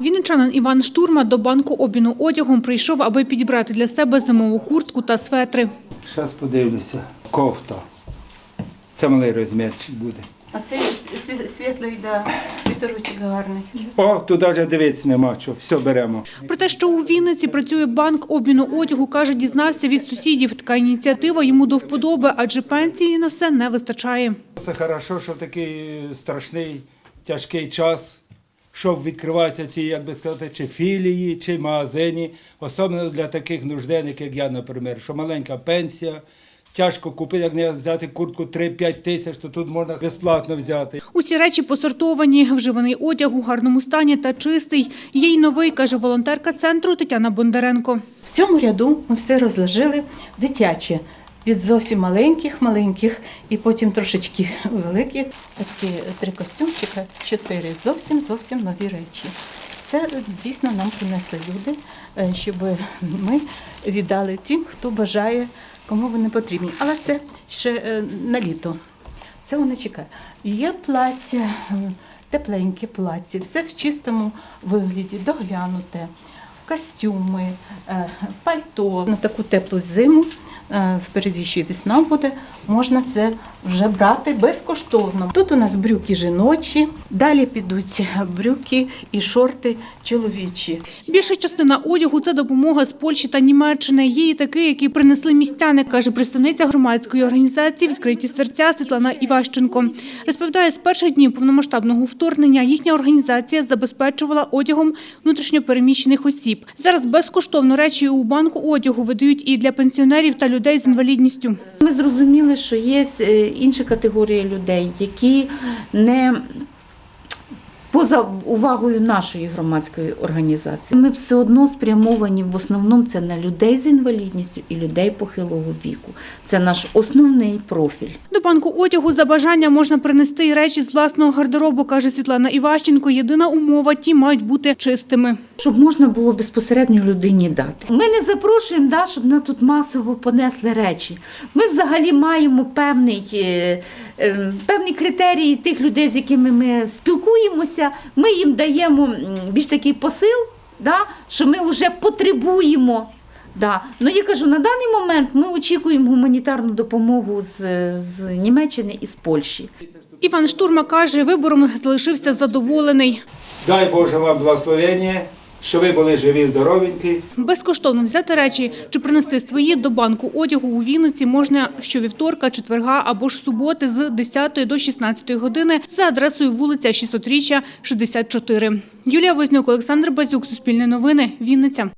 Вінничанин Іван Штурма до банку обміну одягом прийшов, аби підібрати для себе зимову куртку та светри. Зараз подивлюся. Кофта. Це малий розмірчик буде. А цей світлий, да, світоручик гарний. О, тут навіть дивитися нема що. Все беремо. Про те, що у Вінниці працює банк обміну одягу, каже, дізнався від сусідів. Така ініціатива йому до вподоби, адже пенсії на все не вистачає. Це хорошо, що такий страшний, тяжкий час, що відкриваються ці, як би сказати, чи філії, чи магазині, особливо для таких нужденних, як я, наприклад, що маленька пенсія. Тяжко купити, як не взяти куртку 3-5 тисяч, то тут можна безплатно взяти. Усі речі посортовані, вживаний одяг у гарному стані та чистий. Є й новий, каже волонтерка центру Тетяна Бондаренко. В цьому ряду ми все розложили дитяче. Від зовсім маленьких, маленьких і потім трошечки великі. Ці три костюмчика, чотири зовсім зовсім нові речі. Це дійсно нам принесли люди, е, щоб ми віддали тим, хто бажає, кому вони потрібні. Але це ще е, на літо. Це вони чекає. Є плаття, тепленьке плаття, все в чистому вигляді, доглянуте, костюми, е, пальто. На таку теплу зиму, впереді ще весна буде, можна це вже брати безкоштовно. Тут у нас брюки жіночі, далі підуть брюки і шорти чоловічі. Більша частина одягу – це допомога з Польщі та Німеччини. Є і такі, які принесли містяни, каже представниця громадської організації «Відкриті серця» Світлана Іващенко. Розповідає, з перших днів повномасштабного вторгнення їхня організація забезпечувала одягом внутрішньопереміщених осіб. Зараз безкоштовно речі у банку одягу видають і для пенсіонерів та людей з інвалідністю. Ми зрозуміли, що є е, інші категорії людей, які не поза увагою нашої громадської організації. Ми все одно спрямовані в основному це на людей з інвалідністю і людей похилого віку. Це наш основний профіль. До банку одягу за бажання можна принести і речі з власного гардеробу, каже Світлана Іващенко. Єдина умова – ті мають бути чистими. Щоб можна було безпосередньо людині дати. Ми не запрошуємо, да, щоб на тут масово понесли речі. Ми взагалі маємо певний, е, е, певні критерії тих людей, з якими ми спілкуємося. Ми їм даємо більш такий посил, да, що ми вже потребуємо. Да. Ну я кажу, на даний момент ми очікуємо гуманітарну допомогу з, з Німеччини і з Польщі. Іван Штурма каже, вибором залишився задоволений. Дай Боже вам благословення, що ви були живі, здоровенькі. Безкоштовно взяти речі чи принести свої до банку одягу у Вінниці можна щовівторка, четверга або ж суботи з 10 до 16 години за адресою вулиця 600-річчя, 64. Юлія Вознюк, Олександр Базюк, Суспільне новини, Вінниця.